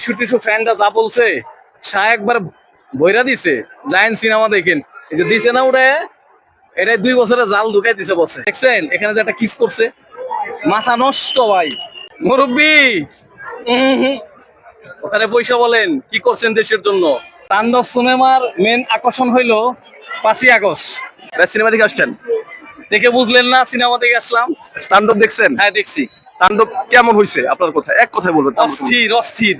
Tissue tissue ফ্যানটা যা বলছে শাহ একবার বইরা দিছে জায়েন্ট সিনেমা দেখেন। এই যে দিছে না উড়ে এটা দুই বছরে জাল ঢুকাই দিছে বসে। দেখছেন এখানে যে একটা কিস করছে। মাথা নষ্ট ভাই। মুরব্বী! ওখানে পয়সা বলেন কি করছেন দেশের জন্য? তাণ্ডব সিনেমার মেন আকর্ষণ হইল পাঁচই আগস্ট। সিনেমা দেখে আসছেন? দেখে বুঝলেন না সিনেমা দেখে আসলাম। তাণ্ডব দেখছেন? হ্যাঁ দেখছি। তাণ্ডব কেমন হয়েছে আপনার কথা এক কথায় বলবেন? অস্থির অস্থির।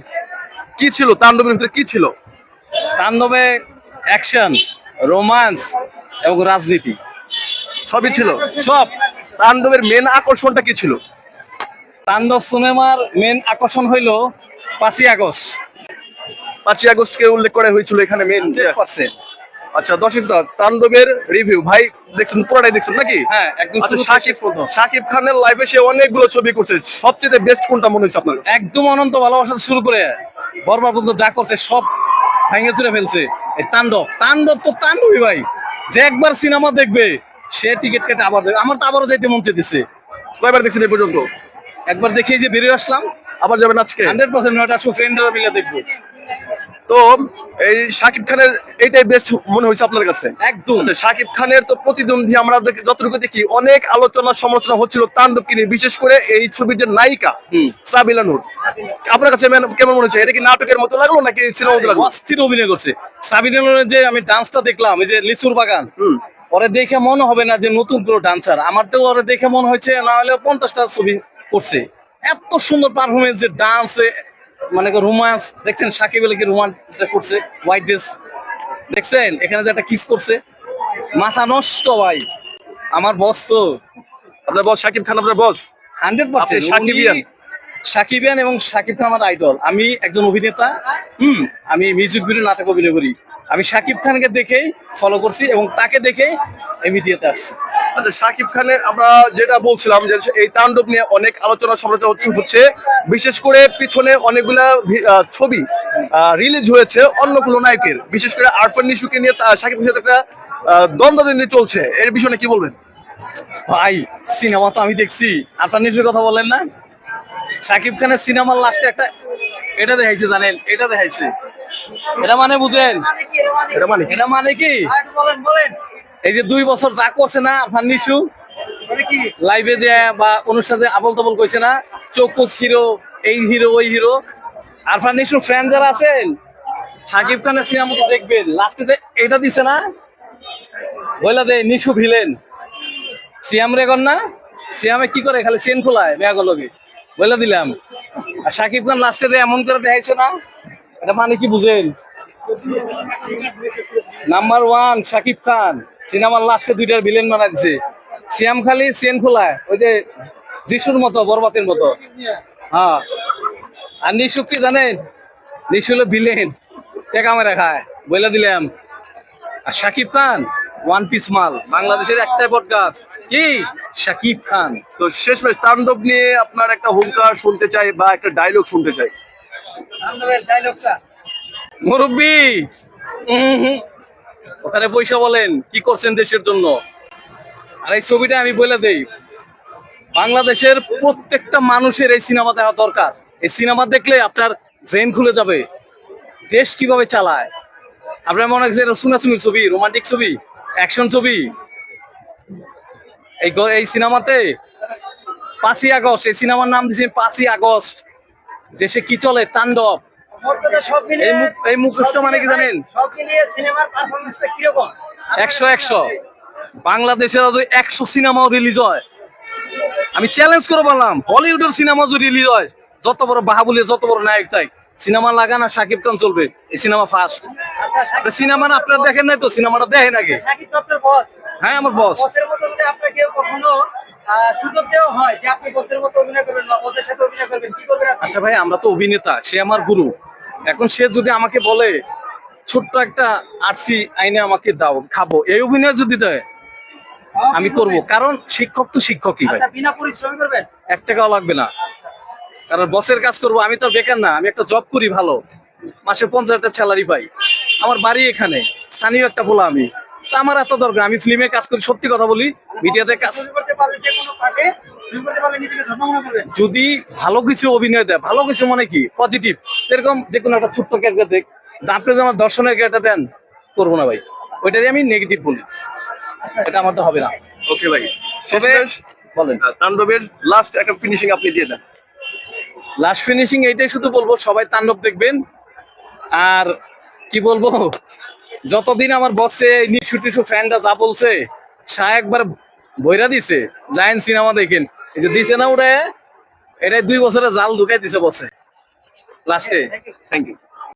কি ছিল? তাণ্ডবের ভিতরে কি ছিল? তাণ্ডবে অ্যাকশন রোমান্স এবং রাজনীতি। সবই ছিল? সব। তাণ্ডবের মেন আকর্ষণটা কি ছিল? তাণ্ডব সিনেমার মেন আকর্ষণ হইল পাঁচই আগস্ট। পাঁচই আগস্টকে উল্লেখ করা হয়েছিল এখানে মেন আচ্ছা দর্শক তাণ্ডবের রিভিউ ভাই দেখছেন পুরোটাই দেখছেন নাকি? হ্যাঁ একদম আচ্ছা শেষ পর্যন্ত। শাকিব খানের লাইফে সে অনেকগুলো ছবি করছে। সবচেয়ে বেস্ট কোনটা মনে হয়েছে আপনার একদম অনন্ত ভালোবাসা শুরু করে বরবার পর্যন্ত যা করছে সব ভেঙে চুরে ফেলছে। এই তাণ্ডব তাণ্ডব তো তাণ্ডবই ভাই। যে একবার সিনেমা দেখবে সে টিকিট কেটে আবার দেখবে আমার তো আবারও যাইতে মন চেয়েছে কয়বার দেখছেন এই পর্যন্ত? একবার দেখে যে বেরিয়ে আসলাম আবার যাবেন আজকে? হান্ড্রেড পার্সেন্ট নয়টা আসব ফ্রেন্ডরা মিলে দেখব। তো এই শাকিব খানের এইটাই বেস্ট মনে হয়েছে আপনার কাছে? একদম। আচ্ছা শাকিব খানের তো প্রতিদ্বন্দ্বী আমরা যতটুকু দেখি অনেক আলোচনা সমালোচনা হচ্ছিল তাণ্ডবকে নিয়ে বিশেষ করে এই ছবির যে নায়িকা সাবিলা নূর। আপনার কাছে কেমন মনে হচ্ছে? এটা কি নাটকের মতো লাগল নাকি সিনেমা মতো লাগল? অস্থির অভিনয় করছে। সাবিনের যে আমি ডান্সটা দেখলাম এই যে লিচুর বাগান। ওরে দেখে মনে হবে না যে নতুন কোনো ডান্সার আমার তো ওরা দেখে মনে হয়েছে না হলে পঞ্চাশটা ছবি করছে। এত সুন্দর পারফরমেন্স যে ডান্সে মানে রোমান্স দেখছেন সাকিব আলী কি রোমান্স করছে হোয়াইট ড্রেস দেখছেন এখানে যে একটা কিস করছে। মাথা নষ্ট ভাই। আমার বস তো। আপনার বস শাকিব খান আপনার বস হান্ড্রেড পার্সেন্ট। সাকিবিয়ান? সাকিবিয়ান এবং সাকিব খান আমার আইডল আমি একজন অভিনেতা হুম আমি মিউজিক ভিডিও নাটক অভিনয় করি। আমি সাকিব খানকে দেখেই ফলো করছি এবং তাকে দেখেই এই মিডিয়াতে আসছি। আচ্ছা শাকিব খানের আমরা যেটা বলছিলাম যে এই তাণ্ডব নিয়ে অনেক আলোচনা সমালোচনা হচ্ছে হচ্ছে। বিশেষ করে পিছনে অনেকগুলা ছবি রিলিজ হয়েছে অন্য কোনো নায়কের। বিশেষ করে আরফান নিশুকে নিয়ে তা- শাকিব খানের সাথে একটা দ্বন্দ্বদ্বন্দ্বী চলছে। এর বিষয়ে কি বলবেন? ভাই সিনেমা তো আমি দেখছি। আপনার নিজের কথা বলেন না? সাকিব খানের সিনেমার লাস্টে একটা এটা দেখাইছে জানেন? এটা দেখাইছে। এটা মানে বুঝেন? এটা মানে এটা মানে কি? এই যে দুই বছর যা করছে না আরফান নিশু লাইভে দেয়া বা অনুষ্ঠানে আবল তাবল কইছে না, চৌকুস হিরো এই হিরো ওই হিরো আরফান নিশু ফ্রেন্ড যারা আছেন, সাকিব খানের সিনেমা তো দেখবেন লাস্টে এটা দিছে না, বইলা দে নিশু ভিলেন সিয়াম রেগন না? সিয়ামে কি করে? খালি চেন খোলায় মেয়াগলকে বইলা দিলাম। আর সাকিব খান লাস্টে এমন করে দেখাইছে না, এটা মানে কি বুঝেন? Number one Shakib Khan. সিনেমার লাস্টে দুইটার ভিলেন বানাই দিছে। সিয়াম খালি চেন খোলায়। ওই যে যিশুর মতো বরবাতের মতো। হ্যাঁ। আর নিশু কি জানেন? নিশু হলো ভিলেন টেকা মেরে খায়। বইলা দিলাম। আর সাকিব খান ওয়ান পিস মাল। বাংলাদেশের একটাই পডকাস্ট কি? সাকিব খান। তো শেষ শেষমেশ তাণ্ডব নিয়ে আপনার একটা হুঙ্কার শুনতে চাই বা একটা ডায়লগ শুনতে চাই। মুরব্বী! উম হুম। ওখানে পয়সা বলেন, কি করছেন দেশের জন্য? আর এই ছবিটা আমি বলে দেই, বাংলাদেশের প্রত্যেকটা মানুষের এই সিনেমা দেখা দরকার। এই সিনেমা দেখলে আপনার ব্রেন খুলে যাবে, দেশ কীভাবে চালায়। আপনার মনে হচ্ছে সুনাসুনির ছবি, রোমান্টিক ছবি, অ্যাকশন ছবি। এই এই সিনেমাতে পাঁচই আগস্ট, এই সিনেমার নাম দিয়েছে পাঁচই আগস্ট। দেশে কি চলে? তাণ্ডব। সব এই মিলিয়ে এই মুখোশটা মানে কি জানেন? সব মিলিয়ে সিনেমার পারফরমেন্সটা কীরকম? একশো একশো। বাংলাদেশে যদি সিনেমাও রিলিজ হয় আমি চ্যালেঞ্জ করে বললাম হলিউডের সিনেমা যদি রিলিজ হয় যত বড় বাহাবুলি যত বড় নায়ক তাই সিনেমা লাগান আর সাকিব খান চলবে এই সিনেমা ফার্স্ট আচ্ছা সিনেমা আপনারা দেখেন নাই তো সিনেমাটা দেখেন আগে। বস। হ্যাঁ আমার বস। বসের মতো যদি আপনাকে কখনো সুযোগ দেওয়া হয় যে আপনি বসের মতো অভিনয় করবেন বা বসের সাথে অভিনয় করবেন কি করবেন আচ্ছা ভাই আমরা তো অভিনেতা সে আমার গুরু। এখন সে যদি আমাকে বলে ছোট্ট একটা আরসি আইনে আমাকে দাও খাব। এই অভিনয় যদি দেয় আমি করব। কারণ শিক্ষক তো শিক্ষকই ভাই। আচ্ছা বিনা পরিশ্রম করবেন? এক টাকাও লাগবে না। কারণ বসের কাজ করব আমি তো বেকার না আমি একটা জব করি ভালো। মাসে পঞ্চাশ হাজার স্যালারি পাই। আমার বাড়ি এখানে স্থানীয় একটা বলা আমি। তা আমার এত দরকার আমি ফিল্মে কাজ করি সত্যি কথা বলি মিডিয়াতে কাজ করতে পারলে যে কোনো যদি ভালো কিছু অভিনয় দেয় ভালো কিছু মানে কি? পজিটিভ এরকম যে কোনো একটা ছোট্ট ক্যারেক্টার দেখ আপনি যদি আমার দর্শনের ক্যারেক্টার দেন করব না ভাই। ওইটারই আমি নেগেটিভ বলি। এটা আমার তো হবে না। ওকে ভাই। তবে বলেন। তাণ্ডবের লাস্ট একটা ফিনিশিং আপনি দিয়ে দেন। লাস্ট ফিনিশিং এইটাই শুধু বলব সবাই তাণ্ডব দেখবেন। আর কি বলব যতদিন আমার বসে নিশু টিশু ফ্যানরা যা বলছে শাহ একবার বইরা দিছে জায়েন সিনেমা দেখেন। যে দিছে না ওটা এটা দুই বছরে জাল ঢুকাই দিছে বসে। লাস্টে থ্যাংক ইউ